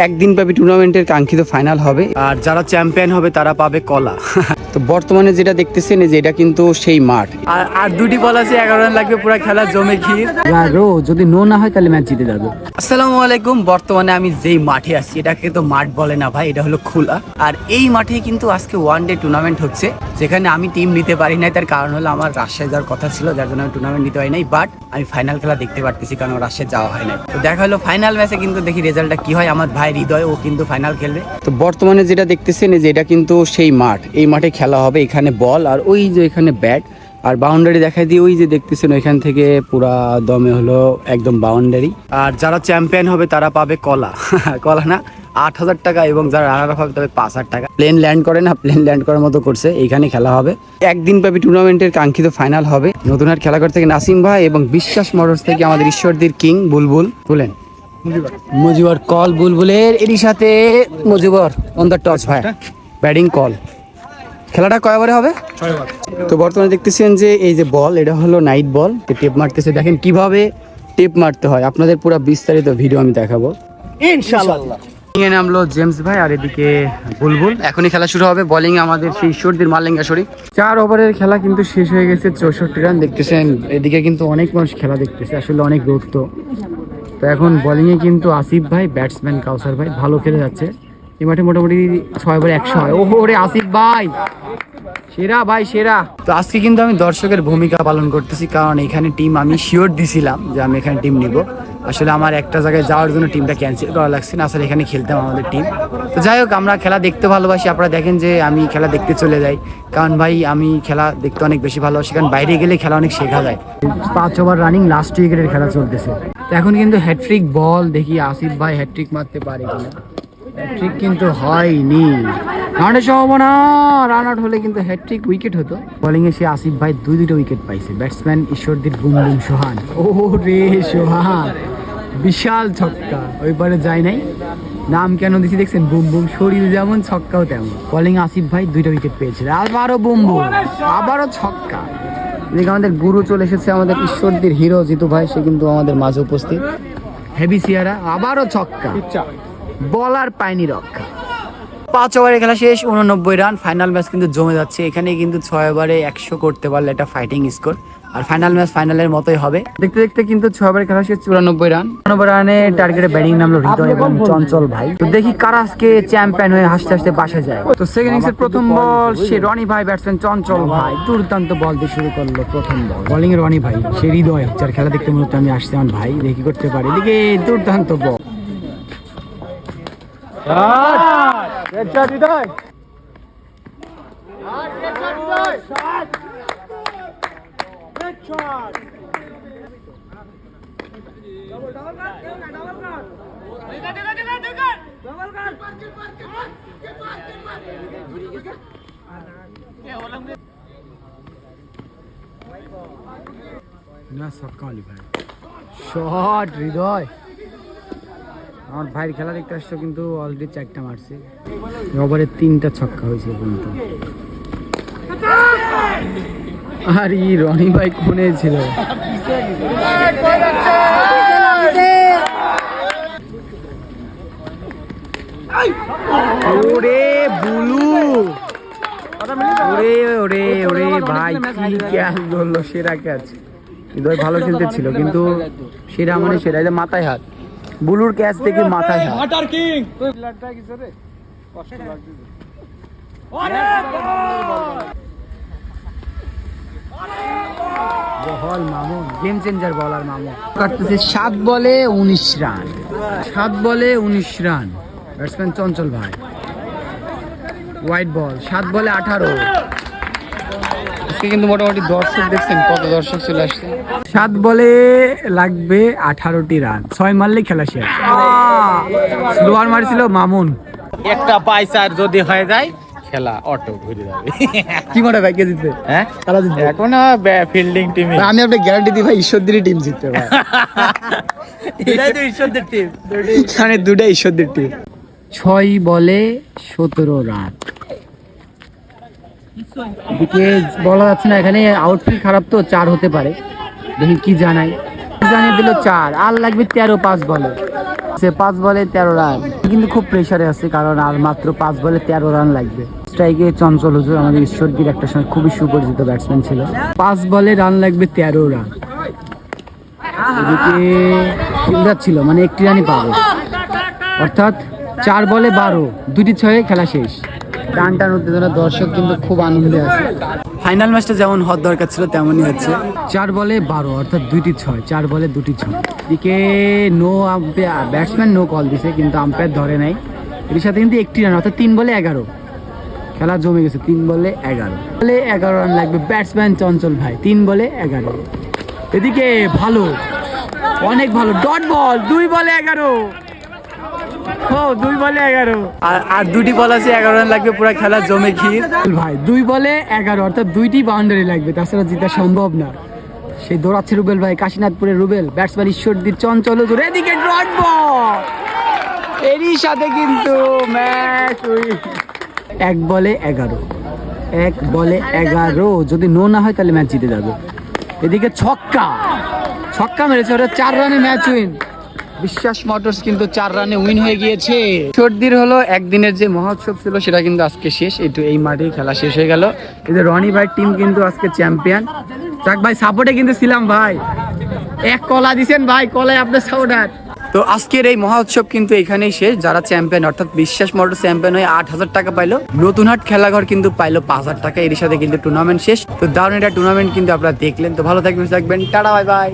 একদিন ব্যাপী টুর্নামেন্টের কাঙ্ক্ষিত ফাইনাল হবে। আর যারা চ্যাম্পিয়ন হবে তারা পাবে কলা। তো বর্তমানে যেটা দেখতেছেন যে এটা কিন্তু সেই মাঠ। আর আর দুটি বল আছে এগারো রান লাগবে পুরো খেলা জমে ক্ষীর। রো যদি নো না হয় তাহলে ম্যাচ জিতে যাবে। আসসালামু আলাইকুম বর্তমানে আমি যেই মাঠে আছি এটাকে তো মাঠ বলে না ভাই এটা হলো খোলা। আর এই মাঠে কিন্তু আজকে ওয়ান ডে টুর্নামেন্ট হচ্ছে যেখানে আমি টিম নিতে পারি নাই তার কারণ হলো আমার রাজশাহী যাওয়ার কথা ছিল যার জন্য আমি টুর্নামেন্ট নিতে পারি নাই বাট আমি ফাইনাল খেলা দেখতে পারতেছি কারণ রাজশাহী যাওয়া হয় নাই। তো দেখা হলো ফাইনাল ম্যাচে কিন্তু দেখি রেজাল্টটা কি হয় আমার ভাই হৃদয়, ও কিন্তু ফাইনাল খেলবে। তো বর্তমানে যেটা দেখতেছেন যে এটা কিন্তু সেই মাঠ। এই মাঠে খেলা হবে এখানে বল আর ওই যে এখানে ব্যাট আর বাউন্ডারি দেখাই দিয়ে ওই যে দেখতেছেন, ওইখান থেকে পুরা দমে হলো একদম বাউন্ডারি আর যারা চ্যাম্পিয়ন হবে, তারা পাবে কলা। কলা না, আট হাজার টাকা এবং যারা রানার হবে তবে পাঁচ হাজার টাকা। প্লেন ল্যান্ড করে না প্লেন ল্যান্ড করার মতো করছে এইখানে খেলা হবে। একদিন ব্যাপী টুর্নামেন্টের কাঙ্ক্ষিত ফাইনাল হবে। নতুন আর খেলাঘর থেকে নাসিম ভাই এবং বিশ্বাস মোটরস থেকে আমাদের ঈশ্বরদীর কিং বুলবুল। তুলেন। মুজিবর। কল বুলবুলের এরই সাথে মুজিবর অন দ্য টস ভাই। Batting call. খেলাটা কয় ওভারে হবে? তো বর্তমানে দেখতেছেন যে এই যে বল এটা হলো নাইট বল টেপ মারতেছে দেখেন কীভাবে টেপ মারতে হয়। আপনাদের পুরো বিস্তারিত ভিডিও আমি দেখাবো। ইনশাআল্লাহ। নিয়ে নামলো জেমস ভাই আর এদিকে বুলবুল। এখনই খেলা শুরু হবে বোলিং আমাদের সেই ঈশ্বরদীর মালিঙ্গা শরীফ চার ওভারের খেলা কিন্তু শেষ হয়ে গেছে চৌষট্টি রান দেখতেছেন। এদিকে কিন্তু অনেক মানুষ খেলা দেখতেছে আসলে অনেক রোদ তো এখন বলিংয়ে কিন্তু আসিফ ভাই ব্যাটসম্যান কাউসার ভাই ভালো খেলে যাচ্ছে। এই মাঠে মোটামুটি ছয় বারে একশো হয়। ওহো রে আসিফ ভাই! সেরা ভাই সেরা। তো আজকে কিন্তু আমি দর্শকের ভূমিকা পালন করতেছি কারণ এখানে টিম আমি শিওর দিছিলাম যে আমি এখানে টিম নিব। আসলে আমার একটা জায়গায় যাওয়ার জন্য টিমটা ক্যান্সেল করা লাগছে না আসলে এখানে খেলতাম আমাদের টিম তো যাই হোক আমরা খেলা দেখতে ভালোবাসি। আপনারা দেখেন যে আমি খেলা দেখতে চলে যাই। কারণ ভাই আমি খেলা দেখতে অনেক বেশি ভালোবাসি কারণ বাইরে গেলে খেলা অনেক শেখা যায়। পাঁচ ওভার রানিং লাস্ট উইকেটের খেলা চলতেছে। তো এখন কিন্তু হ্যাট্রিক বল দেখি আসিফ ভাই হ্যাট্রিক মারতে পারে কিনা। হ্যাট্রিক কিন্তু হয়নি। রানের সম্ভাবনা রান আউট হলে কিন্তু হ্যাট্রিক উইকেট হতো। বোলিং এ সে আসিফ ভাই দুই দুটো উইকেট পাইছে। Batsman Ishwardeep boom boom Sohan. ও রে সোহান, বিশাল ছক্কা। ওই পারে যায় নাই। নাম কেন দিছি দেখছেন? বুম বুম শরীর যেমন, ছক্কাও তেমন। বোলিং আসিফ ভাই দুইটা উইকেট পেয়েছিল। আবারও বুম বুম আবারও ছক্কা। এদিকে আমাদের গুরু চলে এসেছে, আমাদের ঈশ্বরদীর হিরো জিতু ভাই। সে কিন্তু আমাদের মাঝে উপস্থিত। হেভি সিয়ারা আবারও ছক্কা। বলার পায়নি রক্ষা পাঁচ ওভারে খেলা শেষ উননব্বই রান ফাইনাল ম্যাচ কিন্তু জমে যাচ্ছে। এখানে কিন্তু ছয় ওভারে একশো করতে পারলে একটা ফাইটিং স্কোর আর ফাইনাল ম্যাচ ফাইনালের মতোই হবে। দেখতে দেখতে কিন্তু ছয় ওভারে খেলা শেষ চুরানব্বই রান। চুরানব্বই রানে টার্গেটে ব্যাটিং নামলো হৃদয় এবং চঞ্চল ভাই। তো দেখি কারা আজকে চ্যাম্পিয়ন হয়ে হাসতে হাসতে বাসা যায়। তো সেকেন্ড ইনিংসের প্রথম বল সে রনি ভাই ব্যাটসম্যান চঞ্চল ভাই। দুর্দান্ত বল দিয়ে শুরু করল প্রথম বল বোলিং রনি ভাই সে হৃদয়। যার খেলা দেখতে মূলত আমি আসছি আমার ভাই দেখি করতে পারি। এদিকে দুর্দান্ত বল না ছক্কা হলি ভাই শট হৃদয় আমার ভাইয়ের খেলা দেখতে আসছো, কিন্তু অলরেডি চারটা মারছে। ওভারে তিনটা ছক্কা হয়েছে কিন্তু আর ই রনি ভাই কোনে ছিল। ওরে বুলু। ওরে ওরে ওরে ভাই, কি ক্যাচ ধরলো, সেরা ক্যাচ ভালো খেলতে ছিল, কিন্তু সেরা মানে সেরা মাথায় হাত। বুলুর ক্যাচ দেখে মাথায় হাত। ওয়াটার কিং বহল মামুন গেম চেঞ্জার বলার মামুন কাটতেছে সাত বলে উনিশ রান। সাত বলে উনিশ রান। ব্যাটসম্যান চঞ্চল ভাই। হোয়াইট বল সাত বলে আঠারো। আজকে কিন্তু মোটামুটি দর্শক দেখছেন কত দর্শক চলে আসছে। সাত বলে লাগবে আঠারোটি রান ছয় মারলে খেলা শেষ। স্লোয়ার মারছিল মামুন। একটা পয়সার যদি হয়ে যায় খেলা অটো ঘুরে যাবে। কি মনে ভাই কে জিতবে? হ্যাঁ? তারা জিতবে? এখনও ফিল্ডিং টিমে আমি আপনাকে গ্যারান্টি দিই ভাই ঈশ্বরদীরই টিম জিতবে ভাই। এটাই তো ঈশ্বরদের টিম ঈশ্বরদের টিম ছয় বলে সতেরো রান। এদিকে বলা যাচ্ছে না, এখানে আউটফিল্ড খারাপ তো, চার হতে পারে। দেখি কি জানাই জানিয়ে দিল চার। আর লাগবে তেরো, পাঁচ বলে। সে পাঁচ বলে তেরো রান। কিন্তু খুব প্রেসারে আছে, কারণ আর মাত্র পাঁচ বলে তেরো রান লাগবে। স্ট্রাইকে চঞ্চল হুজুর, আমাদের ঈশ্বরদীর একটা সময় খুবই সুপরিচিত ব্যাটসম্যান ছিল। পাঁচ বলে রান লাগবে তেরো রান। এদিকে ফিল্ডার ছিল মানে একটি রানই পাবে। অর্থাৎ চার বলে বারো। দুটি ছয়ে খেলা শেষ। টান টান উত্তেজনা দর্শক কিন্তু খুব আনন্দে আছে। ফাইনাল ম্যাচটা যেমন হওয়ার দরকার ছিল তেমনই হচ্ছে। চার বলে বারো অর্থাৎ দুইটি ছয় চার বলে দুটি ছয়। এদিকে no umpire batsman no call দিছে কিন্তু আম্পায়ার ধরে নাই। এর সাথে কিন্তু একটি রান অর্থাৎ তিন বলে এগারো। খেলা জমে গেছে তিন বলে এগারো। বলে এগারো রান লাগবে ব্যাটসম্যান চঞ্চল ভাই তিন বলে এগারো। এদিকে ভালো অনেক ভালো ডট বল দুই বলে এগারো। দুই বলে এগারো। আর আর দুটি বল আছে এগারো রান লাগবে পুরো খেলা জমে ক্ষীর। ভাই দুই বলে এগারো অর্থাৎ দুইটি বাউন্ডারি লাগবে। তাছাড়া জিতা সম্ভব না। সেই দৌড়াচ্ছে রুবেল ভাই কাশীনাথপুরের রুবেল ব্যাটসম্যান ঈশ্বরদীর চঞ্চল হুজুর। এদিকে ডট বল এরই সাথে কিন্তু ম্যাচ এক বলে এগারো। এক বলে এগারো। যদি নো না হয় তাহলে ম্যাচ জিতে যাবে। এদিকে ছক্কা। ছক্কা মেরেছে ওটা চার রানে ম্যাচ উইন বিশ্বাস মোটরস কিন্তু চার রানে উইন হয়ে গিয়েছে। সর্দির হলো একদিনের যে মহোৎসব ছিল, সেটা কিন্তু আজকে শেষ। একটু এই মাঠেই খেলা শেষ হয়ে গেল। এই যে রনি ভাই টিম কিন্তু আজকে চ্যাম্পিয়ন যাক ভাই সাপোর্টে কিন্তু ছিলাম ভাই। এক কলা দিছেন ভাই, কলায় আপনার সাপোর্টার তো আজকের এই মহোৎসব কিন্তু এখানেই শেষ। যারা চ্যাম্পিয়ন অর্থাৎ বিশ্বাস মোটর চ্যাম্পিয়ন হয়ে আট হাজার টাকা পাইলো। নতুন হাট খেলাঘর কিন্তু পাইলো পাঁচ হাজার টাকা। এর সাথে কিন্তু টুর্নামেন্ট শেষ। তো দারুণ এটা টুর্নামেন্ট কিন্তু আপনারা দেখলেন। তো ভালো থাকবেন থাকবেন। Tata bye bye